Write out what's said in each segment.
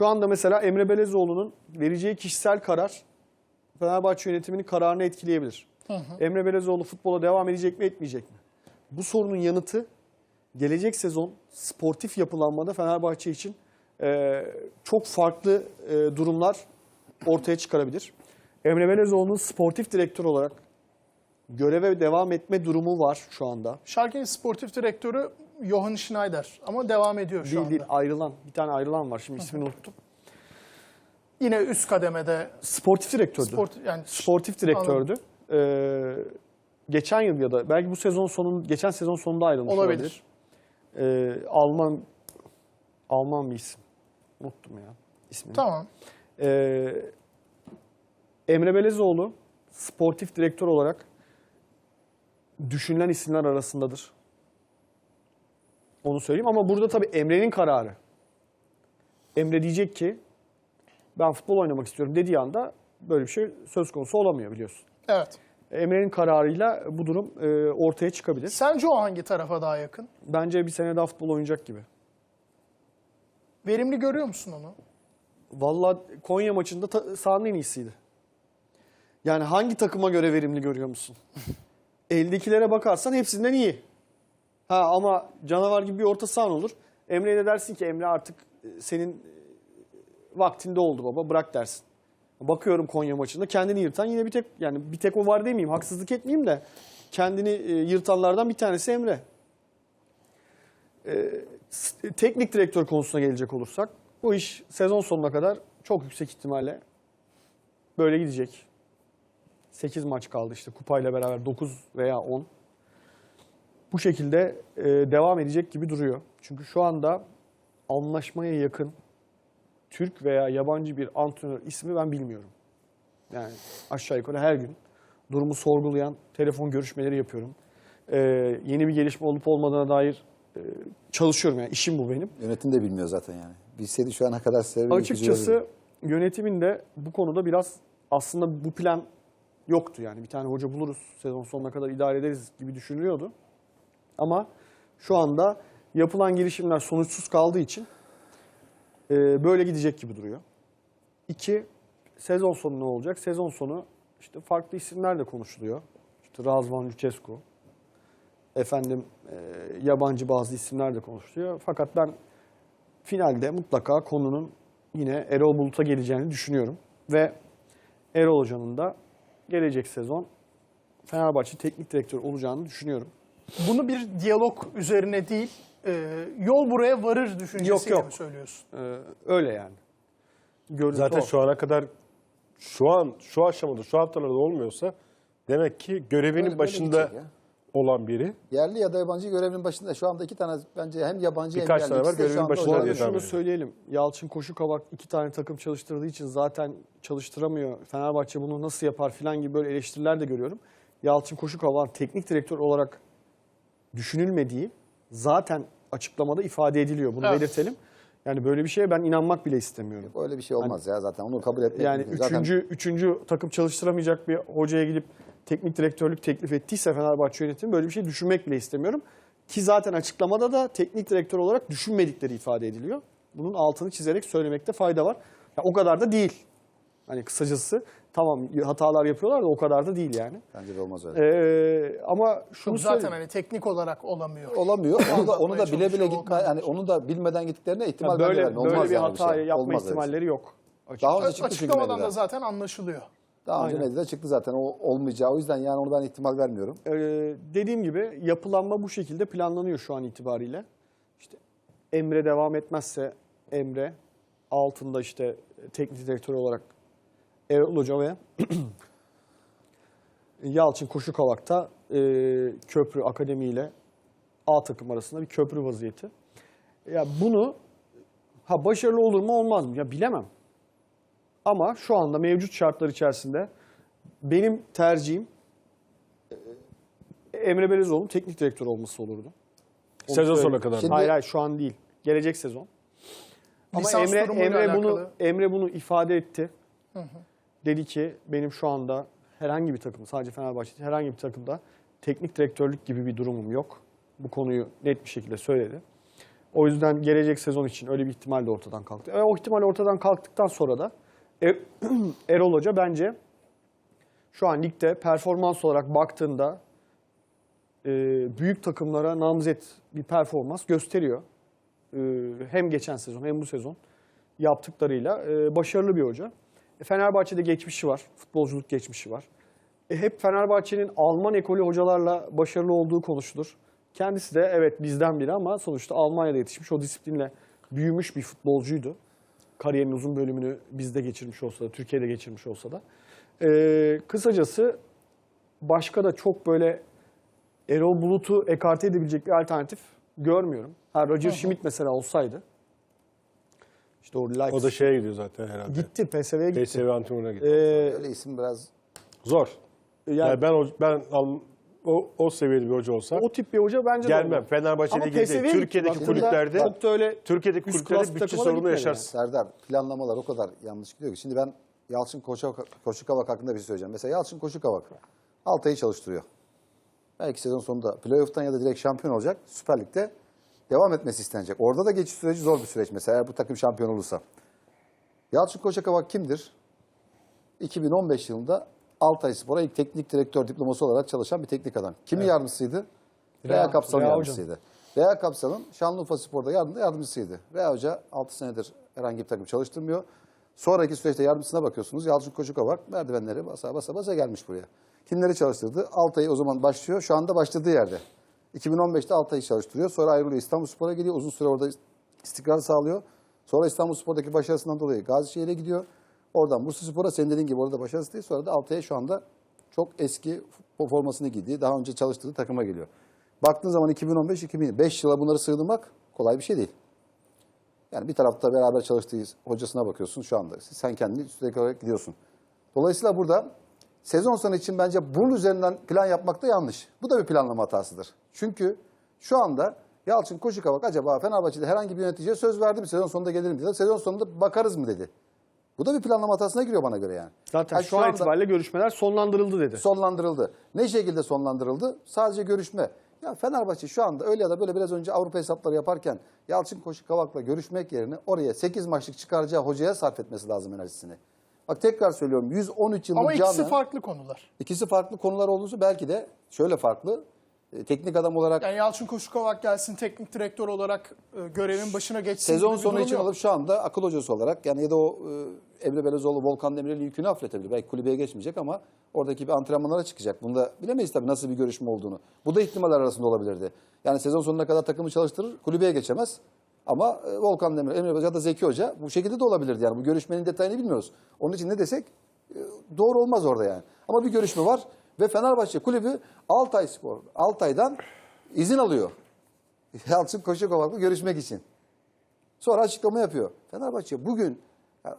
Şu anda mesela Emre Belezoğlu'nun vereceği kişisel karar Fenerbahçe yönetiminin kararını etkileyebilir. Emre Belezoğlu futbola devam edecek mi etmeyecek mi? Bu sorunun yanıtı gelecek sezon sportif yapılanmada Fenerbahçe için e, çok farklı e, durumlar ortaya çıkarabilir. Emre Belezoğlu'nun sportif direktör olarak göreve devam etme durumu var şu anda. Schalke'nin sportif direktörü Johann Schneider ama devam ediyor şu Değil anda. değil ayrılan bir tane ayrılan var şimdi ismini unuttum. Yine üst kademede Sportif direktördü. sport yani Sportif direktördü. Ee, geçen yıl ya da belki bu sezon sonun geçen sezon sonunda ayrılmış olabilir. olabilir. Ee, Alman Alman bir isim. Unuttum ya ismini. Tamam. Ee, Emre Belezoğlu sportif direktör olarak düşünülen isimler arasındadır. Onu söyleyeyim ama burada tabii Emre'nin kararı. Emre diyecek ki ben futbol oynamak istiyorum dediği anda böyle bir şey söz konusu olamıyor biliyorsun. Evet. Emre'nin kararıyla bu durum e, ortaya çıkabilir. Sence o hangi tarafa daha yakın? Bence bir sene daha futbol oynayacak gibi. Verimli görüyor musun onu? Vallahi Konya maçında ta- sahanın en iyisiydi. Yani hangi takıma göre verimli görüyor musun? Eldekilere bakarsan hepsinden iyi. Ha ama canavar gibi bir orta sahan olur. Emre'ye de dersin ki Emre artık e, senin e, vaktinde oldu baba bırak dersin. Bakıyorum Konya maçında kendini yırtan yine bir tek yani bir tek o var demeyeyim haksızlık etmeyeyim de kendini e, yırtanlardan bir tanesi Emre. E, s- teknik direktör konusuna gelecek olursak bu iş sezon sonuna kadar çok yüksek ihtimalle böyle gidecek. 8 maç kaldı işte kupayla beraber 9 veya 10. Bu şekilde e, devam edecek gibi duruyor. Çünkü şu anda anlaşmaya yakın Türk veya yabancı bir antrenör ismi ben bilmiyorum. Yani aşağı yukarı her gün durumu sorgulayan telefon görüşmeleri yapıyorum. E, yeni bir gelişme olup olmadığına dair e, çalışıyorum yani işim bu benim. Yönetim de bilmiyor zaten yani. Bilseydi şu ana kadar sebebi Açıkçası yönetimin de bu konuda biraz aslında bu plan yoktu yani. Bir tane hoca buluruz sezon sonuna kadar idare ederiz gibi düşünülüyordu. Ama şu anda yapılan girişimler sonuçsuz kaldığı için e, böyle gidecek gibi duruyor. İki, sezon sonu ne olacak? Sezon sonu işte farklı isimler de konuşuluyor. İşte Razvan Lucescu, efendim e, yabancı bazı isimler de konuşuluyor. Fakat ben finalde mutlaka konunun yine Erol Bulut'a geleceğini düşünüyorum. Ve Erol Hoca'nın da gelecek sezon Fenerbahçe teknik direktör olacağını düşünüyorum. Bunu bir diyalog üzerine değil, e, yol buraya varır düşüncesiyle yok. mi söylüyorsun? Ee, öyle yani. Görüntü Zaten o. şu ana kadar şu an şu aşamada şu haftalarda olmuyorsa demek ki görevinin Böyle- böyle başında gidecek ya. olan biri. Yerli ya da yabancı görevinin başında şu anda iki tane bence hem yabancı Birkaç hem tane yerli. var, İkisi de şu görevin anda başında arada diye şunu söyleyelim. Yalçın Koşu Kavak iki tane takım çalıştırdığı için zaten çalıştıramıyor. Fenerbahçe bunu nasıl yapar filan gibi böyle eleştiriler de görüyorum. Yalçın Koşu teknik direktör olarak düşünülmediği zaten açıklamada ifade ediliyor. Bunu Evet. belirtelim. Yani böyle bir şeye ben inanmak bile istemiyorum. Öyle bir şey olmaz ya zaten onu kabul etmek Yani mümkün. Zaten üçüncü, üçüncü takım çalıştıramayacak bir hocaya gidip teknik direktörlük teklif ettiyse Fenerbahçe yönetimi böyle bir şey düşünmek bile istemiyorum. Ki zaten açıklamada da teknik direktör olarak düşünmedikleri ifade ediliyor. Bunun altını çizerek söylemekte fayda var. Ya o kadar da değil. Hani kısacası tamam hatalar yapıyorlar da o kadar da değil yani. bence de olmaz öyle. Ee, ama şunu Yok, zaten hani teknik olarak olamıyor. Olamıyor. Onu da, onu da bile bile gitme yani onu da bilmeden gittiklerine ihtimal Ya bence böyle vermiyor. böyle Olmaz bir yani hata şey. yapma Olmaz öyle ihtimalleri yok. Daha önce çıktı çünkü Açıklamadan da zaten anlaşılıyor. Daha önce medyada çıktı zaten o olmayacağı. O yüzden yani ben ihtimal vermiyorum. Ee, dediğim gibi yapılanma bu şekilde planlanıyor şu an itibariyle. İşte Emre devam etmezse Emre altında işte teknik direktör olarak Erol Hoca ve Yalçın Koşukavak'ta e, köprü akademi ile A takım arasında bir köprü vaziyeti. Ya bunu ha başarılı olur mu olmaz mı? Ya bilemem. Ama şu anda mevcut şartlar içerisinde benim tercihim Emre Belezoğlu'nun teknik direktör olması olurdu. Onu Sezon sonuna kadar. Şimdi- Hayır hayır şu an değil. Gelecek sezon. Ama Lisans Emre Emre bunu alakalı. Emre bunu ifade etti. Dedi ki benim şu anda herhangi bir takım sadece Fenerbahçe değil, herhangi bir takımda teknik direktörlük gibi bir durumum yok. Bu konuyu net bir şekilde söyledi. O yüzden gelecek sezon için öyle bir ihtimal de ortadan kalktı. E, o ihtimal ortadan kalktıktan sonra da Er- Erol Hoca bence şu an ligde performans olarak baktığında e, büyük takımlara namzet bir performans gösteriyor. E, hem geçen sezon hem bu sezon yaptıklarıyla e, başarılı bir hoca. Fenerbahçe'de geçmişi var, futbolculuk geçmişi var. E, hep Fenerbahçe'nin Alman ekolü hocalarla başarılı olduğu konuşulur. Kendisi de evet bizden biri ama sonuçta Almanya'da yetişmiş, o disiplinle büyümüş bir futbolcuydu. Kariyerinin uzun bölümünü bizde geçirmiş olsa da, Türkiye'de geçirmiş olsa da. E, kısacası başka da çok böyle Erol Bulut'u ekarte edebilecek bir alternatif görmüyorum. Ha Roger Schmidt mesela olsaydı. İşte o Leipzig O da şeye gidiyor zaten herhalde. gitti, PSV'ye gitti. PSV antrenörüne Ee, gidiyor. Öyle isim biraz Zor. yani, Yani ben o, ben al- o, o seviyede bir hoca olsa o tip bir hoca bence gelmem. olmaz. Fenerbahçe Ama Ligi'nde PSV'ye değil. gitti. Türkiye'deki Aslında kulüplerde çok da öyle Türkiye'deki kulüplerde bütçe sorunu yaşarsın. Serdar planlamalar o kadar yanlış gidiyor ki. Şimdi ben Yalçın Koşu, Koşukavak hakkında bir şey söyleyeceğim. Mesela Yalçın Koşukavak Altay'ı çalıştırıyor. Belki sezon sonunda playoff'tan ya da direkt şampiyon olacak. Süper Lig'de devam etmesi istenecek. Orada da geçiş süreci zor bir süreç mesela eğer bu takım şampiyon olursa. Yalçın Koşukavak kimdir? 2015 yılında Altay Spor'a ilk teknik direktör diploması olarak çalışan bir teknik adam. Kimin yardımcısıydı? Rea Kapsal'ın Rea yardımcısıydı. Rea Kapsal'ın Şanlıurfa Spor'da yardımda yardımcısıydı. Rea Hoca 6 senedir herhangi bir takım çalıştırmıyor. Sonraki süreçte yardımcısına bakıyorsunuz. Yalçın Koşukavak merdivenleri basa basa basa gelmiş buraya. Kimleri çalıştırdı? Altay'ı o zaman başlıyor. Şu anda başladığı yerde. 2015'te Altay'ı çalıştırıyor. Sonra ayrılıyor İstanbul Spor'a geliyor. Uzun süre orada istikrar sağlıyor. Sonra İstanbul Spor'daki başarısından dolayı Gazişehir'e gidiyor. Oradan Bursa Spor'a senin dediğin gibi orada başarısı değil. Sonra da Altay'a şu anda çok eski formasını giydiği, daha önce çalıştığı takıma geliyor. Baktığın zaman 2015-2020, 5 yıla bunları sığdırmak kolay bir şey değil. Yani bir tarafta beraber çalıştığı hocasına bakıyorsun şu anda. Sen kendini sürekli olarak gidiyorsun. Dolayısıyla burada sezon sonu için bence bunun üzerinden plan yapmak da yanlış. Bu da bir planlama hatasıdır. Çünkü şu anda Yalçın Koşukavak acaba Fenerbahçe'de herhangi bir yöneticiye söz verdi mi sezon sonunda gelirim dedi. Sezon sonunda bakarız mı dedi. Bu da bir planlama hatasına giriyor bana göre yani. Zaten Ha, şu an anda- itibariyle görüşmeler sonlandırıldı dedi. sonlandırıldı. Ne şekilde sonlandırıldı? Sadece görüşme. Ya Fenerbahçe şu anda öyle ya da böyle biraz önce Avrupa hesapları yaparken Yalçın Koşu Kavak'la görüşmek yerine oraya 8 maçlık çıkaracağı hocaya sarf etmesi lazım enerjisini. Bak tekrar söylüyorum 113 yıllık Ama ikisi camia- farklı konular. ikisi farklı konular olduğu belki de şöyle farklı. E, Teknik adam olarak Yani Yalçın Koşukavak gelsin teknik direktör olarak e, görevin başına geçsin. sezon gibi bir sonu durum için yok. alıp şu anda akıl hocası olarak yani ya da o e, Emre Belezoğlu, Volkan Demirel'in yükünü hafifletebilir. Belki kulübeye geçmeyecek ama oradaki bir antrenmanlara çıkacak. Bunu da bilemeyiz tabii nasıl bir görüşme olduğunu. Bu da ihtimaller arasında olabilirdi. Yani sezon sonuna kadar takımı çalıştırır, kulübeye geçemez. Ama e, Volkan Demirel, Emre ya da Zeki Hoca bu şekilde de olabilirdi. Yani bu görüşmenin detayını bilmiyoruz. Onun için ne desek e, doğru olmaz orada yani. Ama bir görüşme var ve Fenerbahçe kulübü Altay Spor, Altay'dan izin alıyor. Yalçın Koşukovak'la görüşmek için. Sonra açıklama yapıyor. Fenerbahçe bugün ya,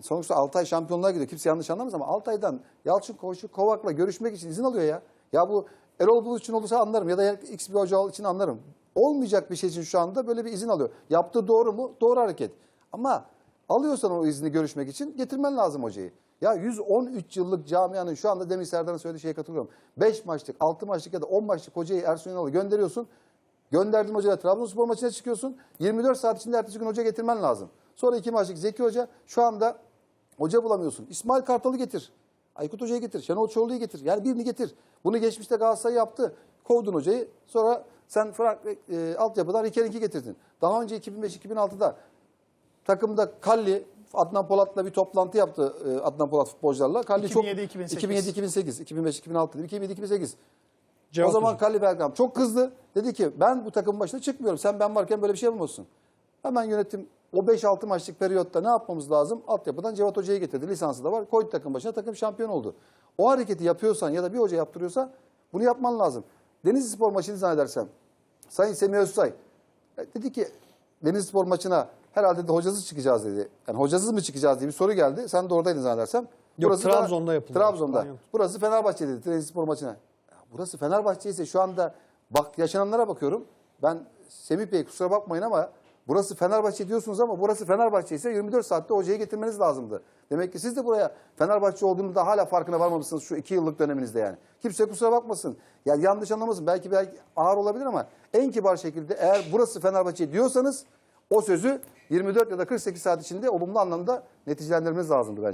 sonuçta Altay şampiyonluğa gidiyor. Kimse yanlış anlamaz ama Altay'dan Yalçın Koşu Kovak'la görüşmek için izin alıyor ya. Ya bu Erol Bulut için olursa anlarım ya da X bir hoca için anlarım. Olmayacak bir şey için şu anda böyle bir izin alıyor. Yaptığı doğru mu? Doğru hareket. Ama alıyorsan o izni görüşmek için getirmen lazım hocayı. Ya 113 yıllık camianın şu anda demin Serdar'ın söylediği şeye katılıyorum. 5 maçlık, 6 maçlık ya da 10 maçlık hocayı Ersun Yanal'ı gönderiyorsun. Gönderdiğin hocayla Trabzonspor maçına çıkıyorsun. 24 saat içinde ertesi gün hoca getirmen lazım. Sonra iki maçlık Zeki Hoca şu anda hoca bulamıyorsun. İsmail Kartal'ı getir. Aykut Hoca'yı getir. Şenol Çorlu'yu getir. Yani birini getir. Bunu geçmişte Galatasaray yaptı. Kovdun hocayı. Sonra sen Frank, e, altyapıdan Riker'ink'i getirdin. Daha önce 2005-2006'da takımda Kalli Adnan Polat'la bir toplantı yaptı e, Adnan Polat futbolcularla. Kalli çok 2007-2008. 2007-2008, 2005-2006 değil, 2007-2008. Cevat o zaman. Kalli Bergam çok kızdı. Dedi ki ben bu takımın başına çıkmıyorum. Sen ben varken böyle bir şey yapamazsın. Hemen yönetim o 5-6 maçlık periyotta ne yapmamız lazım? Altyapıdan Cevat Hoca'yı getirdi. Lisansı da var. Koydu takım başına. Takım şampiyon oldu. O hareketi yapıyorsan ya da bir hoca yaptırıyorsa bunu yapman lazım. Denizli Spor maçını zannedersem Sayın Semih Özsay e, dedi ki Denizli Spor maçına herhalde de hocasız çıkacağız dedi. Yani hocasız mı çıkacağız diye bir soru geldi. Sen de oradaydın zannedersem. Yok, da- Trabzon'da yapıldı. Trabzon'da. Burası Fenerbahçe dedi Denizli Spor maçına. Ya Burası Fenerbahçe ise şu anda bak yaşananlara bakıyorum. Ben Semih Bey kusura bakmayın ama Burası Fenerbahçe diyorsunuz ama burası Fenerbahçe ise 24 saatte hocayı getirmeniz lazımdı. Demek ki siz de buraya Fenerbahçe olduğunu da hala farkına varmamışsınız şu iki yıllık döneminizde yani. Kimse kusura bakmasın. Ya yanlış anlamasın. Belki belki ağır olabilir ama en kibar şekilde eğer burası Fenerbahçe diyorsanız o sözü 24 ya da 48 saat içinde olumlu anlamda neticelendirmeniz lazımdı bence.